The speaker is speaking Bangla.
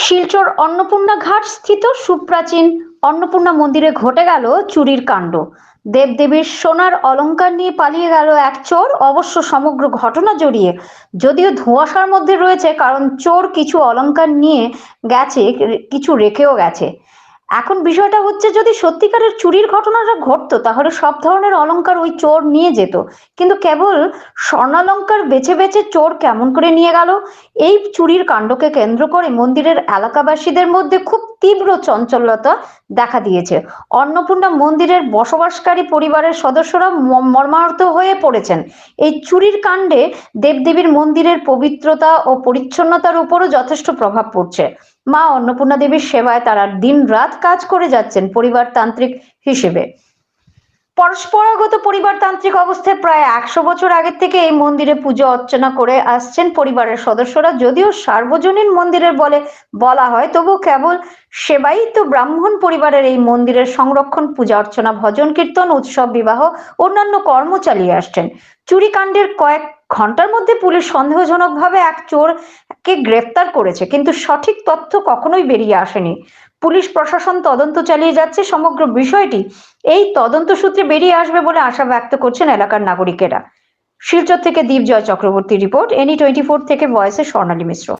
শিলচর অন্নপূর্ণা ঘাট স্থিত সুপ্রাচীন অন্নপূর্ণা মন্দিরে ঘটে গেল চুরির কাণ্ড। দেবদেবীর সোনার অলঙ্কার নিয়ে পালিয়ে গেল এক চোর, অবশ্য সমগ্র ঘটনা জড়িয়ে। যদিও ধোঁয়াশার মধ্যে রয়েছে, কারণ চোর কিছু অলঙ্কার নিয়ে গেছে, কিছু রেখেও গেছে। এখন বিষয়টা হচ্ছে যদি সত্যিকারের চুরির ঘটনাটা ঘটতো, তাহলে সব ধরনের অলংকার ওই চোর নিয়ে যেত। কিন্তু কেবল স্বর্ণালঙ্কার বেছে বেছে চোর কেমন করে নিয়ে গেল? এই চুরির কাণ্ডকে কেন্দ্র করে মন্দিরের এলাকাবাসীদের মধ্যে খুব তীব্র চঞ্চলতা দেখা দিয়েছে। অন্নপূর্ণা মন্দিরের বসবাসকারী পরিবারের সদস্যরা মর্মাহত হয়ে পড়েছেন। এই চুরির কাণ্ডে দেবদেবীর মন্দিরের পবিত্রতা ও পরিচ্ছন্নতার উপরও যথেষ্ট প্রভাব পড়ছে। মা অন্নপূর্ণা দেবীর সেবায় তারা দিন রাত কাজ করে যাচ্ছেন পরিবার তান্ত্রিক হিসেবে। পরস্পরাগত পরিবারতান্ত্রিক অবস্থায় প্রায় একশো বছর আগের থেকে এই মন্দিরে পুজো অর্চনা করে আসছেন পরিবারের সদস্যরা। যদিও সার্বজনীন মন্দিরের বলে বলা হয় তবু কেবল সেবাই তো ব্রাহ্মণ পরিবারের এই মন্দিরের সংরক্ষণ, পূজা অর্চনা, ভজন, কীর্তন, উৎসব, বিবাহ, অন্যান্য কর্ম চালিয়ে আসছেন। চুরিকাণ্ডের কয়েক ঘণ্টার মধ্যে পুলিশ সন্দেহজনকভাবে এক চোরকে গ্রেফতার করেছে, কিন্তু সঠিক তথ্য কখনোই বেরিয়ে আসেনি। পুলিশ প্রশাসন তদন্ত চালিয়ে যাচ্ছে সমগ্র বিষয়টি। এই তদন্ত সূত্রে বেরিয়ে আসবে বলে আশা ব্যক্ত করছেন এলাকার নাগরিকেরা। শিলচর থেকে Dipjoy Chakraborty report NE twenty four থেকে ভয়েসে স্বর্ণালী মিশ্র।